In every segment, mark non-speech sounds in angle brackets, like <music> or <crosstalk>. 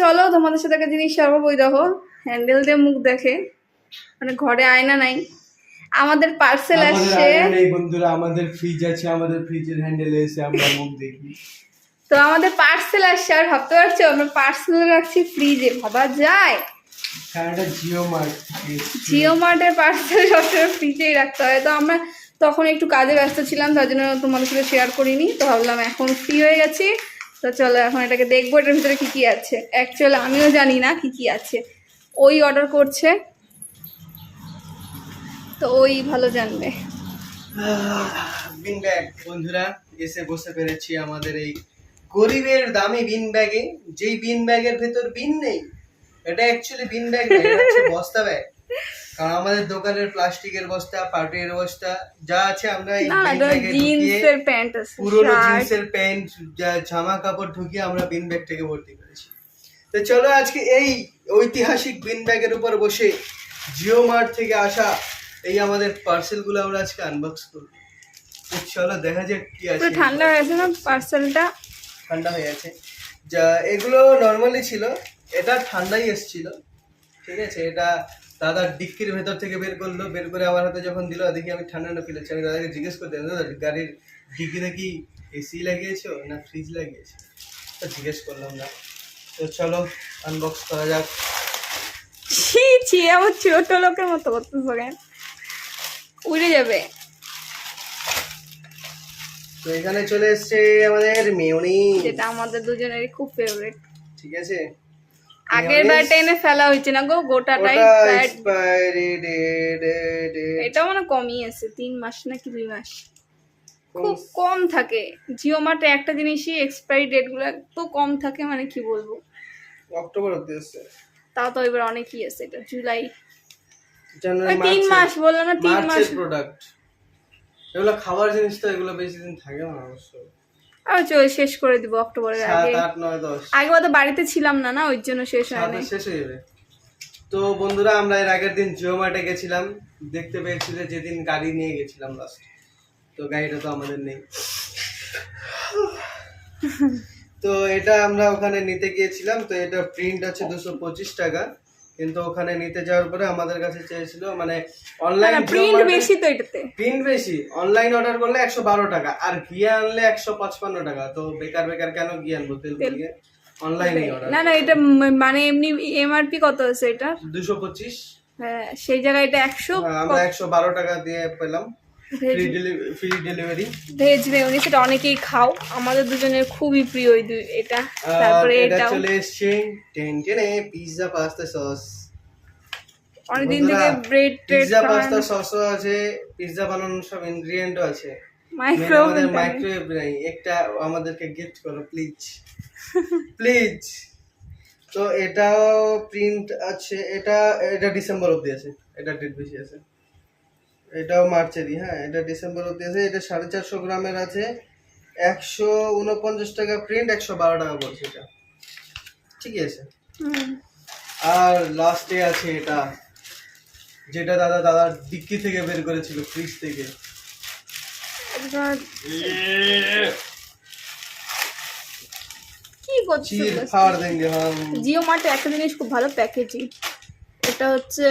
চলো তোমাদের সাথে একটা জিনিস করব ওই দেখো হ্যান্ডেল দিয়ে মুখ দেখে। মানে ঘরে আয়না নাই। আমাদের পার্সেল আসছে। বন্ধুরা আমাদের ফ্রিজ আছে আমাদের ফ্রিজের হ্যান্ডেলে এসে আমরা মুখ দেখি। তো আমাদের পার্সেল আসছে আর ভাবতে পারছ আমরা পার্সেল রাখছি ফ্রিজে ভাবা যায়? জিও মার্ট জিও মার্টের পার্সেল সবসময় ফ্রিজেই রাখতে হয়। তো আমরা তখন একটু কাজে ব্যস্ত ছিলাম তার জন্য তোমাদের সাথে শেয়ার করিনি। তো ভাবলাম এখন ফ্রি হয়ে গেছি। তো চলো এখন এটাকে দেখব এটার ভিতরে কী কী আছে। অ্যাকচুয়ালি আমিও জানি না কি কি আছে। ওই অর্ডার করছে। তো ওই ভালো জানবে। বিন ব্যাগ বন্ধুরা, এসে বসে পেরেছি আমাদের এই গরিবের দামি বিন ব্যাগে যেই বিন ব্যাগের ভেতর বিন নেই, এটা অ্যাকচুয়ালি বিন ব্যাগ বস্তা ব্যাগ কারণ আমাদের দোকানের প্লাস্টিকের বস্তা পাটের বস্তা যা আছে আমরা জিন্সের প্যান্ট পুরোনো জিন্সের প্যান্ট যা জামা কাপড় ঢুকিয়ে আমরা বিন ব্যাগ থেকে ভর্তি করেছি। তো চলো আজকে এই ঐতিহাসিক বিন ব্যাগের উপর বসে জিও মার্ট থেকে আসা এই আমাদের পার্সেলগুলো আমরা আজকে আনবক্স করব। চলো দেখা যাক কি আছে। ঠান্ডা হয়ে গেছে না পার্সেলটা ঠান্ডা হয়ে আছে যা এগুলো নর্মালি ছিল এটা ঠান্ডাই এসেছিল ঠিক আছে? এটা দাদার ডিক্কির ভেতর থেকে বের করল বের করে আমার হাতে যখন দিল দেখি আমি ঠান্ডা না ফেলেছি আমি দাদাকে জিজ্ঞেস করতে দাদা গাড়ির ডিক্কিতে কি এসি লাগিয়েছো না ফ্রিজ লাগিয়েছো? তো জিজ্ঞেস করলাম না তো চলো আনবক্স করা যাক। ছি ছি আমার ছোট লোকের মতো করতেছো কেন? উড়ে যাবে। তো এখানে চলে এসছে আমাদের মেয়নি। যেটা আমাদের দুজনেরই খুব ফেভারিট ঠিক আছে? আগের বার টেনে ফেলা হয়েছে না গো গোটাটাই এটা মানে কমই আছে তিন মাস নাকি দুই মাস। খুব কম থাকে। জিও মার্টে একটা জিনিসই এক্সপায়ারি ডেটগুলো এত কম থাকে মানে কি বলব? অক্টোবর অব্দি এসছে তাও তো এবার অনেকই আছে এটা জুলাই তিন মাস বলল না তিন মাস। প্রোডাক্ট এগুলো খাবার জিনিস তো এগুলো বেশি দিন থাকে না অবশ্য। আর চল শেষ করে দিব অক্টোবরের আগে। আগে তো বাড়িতে ছিলাম না না? ওই জন্য শেষ হয় সাথে শেষ হয়ে যাবে। তো বন্ধুরা আমরা এর আগের দিন জিও মার্টে গেছিলাম। দেখতে পেয়েছি যে যেদিন গাড়ি নিয়ে গেছিলাম লাস্ট তো গাড়িটা তো আমাদের নেই। <laughs> তো এটা আমরা ওখানে নিতে গিয়েছিলাম। তো এটা প্রিন্ট আছে দুশো পঁচিশ টাকা। কিন্তু ওখানে নিতে যাওয়ার পরে আমাদের কাছে চেয়েছিল মানে অনলাইন প্রিন্ট বেশি তো এটাতে। প্রিন্ট বেশি। অনলাইন অর্ডার করলে একশো বারো টাকা আর গিয়ে আনলে একশো পঁচপান্ন টাকা। তো বেকার বেকার কেন গিয়ে আনব তেল দিয়ে অনলাইনে অর্ডার না না এটা মানে এমনি এমআরপি কত আছে এটা? দুশো পঁচিশ। হ্যাঁ সেই জায়গায় এটা একশো আমরা একশো বারো টাকা দিয়ে পেলাম। Free free delivery veg mayonnaise সেটা অনেকেই খাও। আমাদের দুজনের খুবই প্রিয় দুই এটা। তারপরে এটা চলে এসছে পিৎজা পাস্তা সস অনেকদিন থেকে ব্রেড পিৎজা পাস্তা সসও আছে পিৎজা বানানোর সব ইনগ্রিডিয়েন্টও আছে। মাইক্রো মাইক্রোওয়েভ নেই একটা আমাদেরকে গিফট করো প্লিজ প্লিজ <laughs> তো এটাও প্রিন্ট আছে এটা এটা ডিসেম্বর অবধি আছে এটা ডেট বেশি আছে। এটাও মার্চেরই হ্যাঁ এটা ডিসেম্বর অব্দি আছে এটা সাড়ে চারশো গ্রামের আছে একশো উনপঞ্চাশ টাকা প্রিন্ট একশো বারো টাকা পড়ছে এটা। ঠিকই আছে। আর লাস্টে আছে এটা যেটা দাদা দাদার ডিক্কি থেকে বের করেছিল ফ্রিজ থেকে। কি করছিস হ্যাঁ। জিও মার্টে একটা জিনিস খুব ভালো প্যাকেজিং এটা হচ্ছে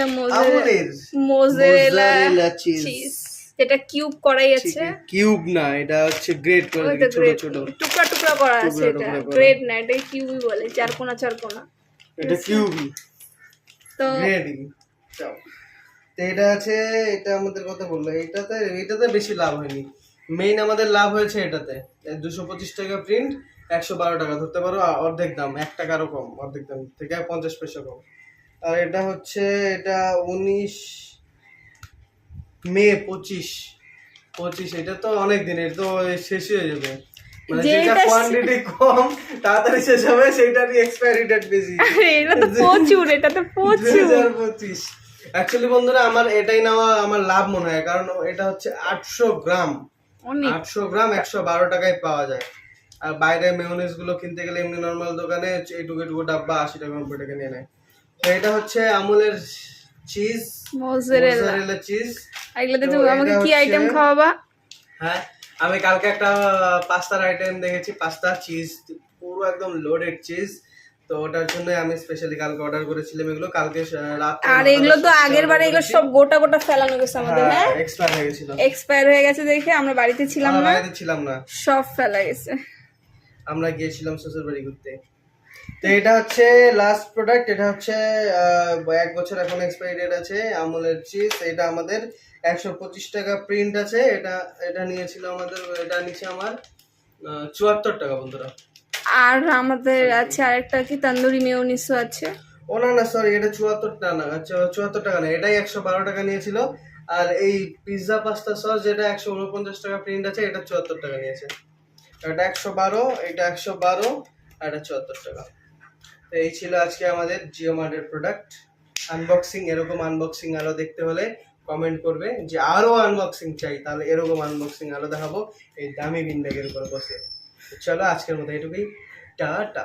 মোজারেলা চিজ যেটা কিউব করাই আছে। কিউব না এটা হচ্ছে গ্রেড করে ছোট ছোট। টুকরা টুকরা করা আছে এটা। গ্রেড না এটা কিউবই বলে চার কোনা চার কোনা এটা কিউবই তো গ্রেডই তো এটা আছে এটা আমাদের কথা বলল। এটাতে এটাতে বেশি লাভ হয়নি। মেইন আমাদের লাভ হয়েছে এটাতে। দুশো পঁচিশ টাকা প্রিন্ট একশো বারো টাকা। ধরতে পারো অর্ধেক দাম এক টাকারও কম অর্ধেক দাম থেকে পঞ্চাশ পয়সা কম। আর এটা হচ্ছে এটা উনিশ মে পঁচিশ। পঁচিশ এটা তো অনেক দিনের তো শেষ হয়ে যাবে। মানে যেটা যেটা- কোয়ান্টিটি কম তাড়াতাড়ি শেষ হবে সেটারই এক্সপায়ারি ডেট বেশি। এটা তো প্রচুর এটা তো প্রচুর। পঁচিশ। অ্যাকচুয়ালি বন্ধুরা আমার এটাই নেওয়া আমার লাভ মনে হয় কারণ এটা হচ্ছে আটশো গ্রাম। অনেক। আটশো গ্রাম একশো বারো টাকায় পাওয়া যায়। আর বাইরে মেয়নিজগুলো কিনতে গেলে এমনি নর্মাল দোকানে এইটুকু এটুকু ডাব্বা আশি টাকা নব্বই টাকা নিয়ে নেয়। এটা হচ্ছে আমুলের চিজ মোজেরেলা চিজ এগুলোতে তুমি আমাকে কি আইটেম খাওয়াবা? হ্যাঁ আমি কালকে একটা পাস্তার আইটেম দেখেছি পাস্তা চিজ পুরো একদম লোডেড চিজ তো তো ওটার জন্য আমি স্পেশালি কালকে অর্ডার করেছিলাম এগুলো। কালকে রাত আর এগুলো তো আগের বারে এগুলো সব গোটা গোটা ফেলানো গেছে আমাদের হ্যাঁ এক্সপায়ার হয়ে গেছিল। এক্সপায়ার হয়ে গেছে দেখে আমরা বাড়িতে ছিলাম না। বাড়িতে ছিলাম না। সব ফেলা গেছে। আমরা গিয়েছিলাম শ্বশুর বাড়ি ঘুরতে। তো এটা হচ্ছে লাস্ট প্রোডাক্ট এটা হচ্ছে এক বছর এখন এক্সপায়ারি ডেট আছে আমুলের চিজ এটা আমাদের একশো পঁচিশ টাকা প্রিন্ট আছে এটা এটা নিয়েছিল আমাদের এটা নিচে আমার চুয়াত্তর টাকা বন্ধুরা। আর আমাদের আছে আরেকটা কি তন্দুরি মেয়নিসও আছে। ও না না সরি এটা চুয়াত্তর টাকা না চুয়াত্তর টাকা না এটাই একশো বারো টাকা নিয়েছিল আর এই পিৎজা পাস্তা সস যেটা একশো উনপঞ্চাশ টাকা প্রিন্ট আছে এটা চুয়াত্তর টাকা নিয়েছে। এটা একশো বারো এটা একশো বারো আর এটা চুয়াত্তর টাকা। তো এই ছিল আজকে আমাদের জিও মার্টের প্রোডাক্ট আনবক্সিং এরকম আনবক্সিং আলো দেখতে হলে কমেন্ট করবে যে আরও আনবক্সিং চাই, তাহলে এরকম আনবক্সিং আলো দেখাবো এই দামি বিন ব্যাগের উপর বসে। চলো আজকের মতো এটুকুই। টাটা।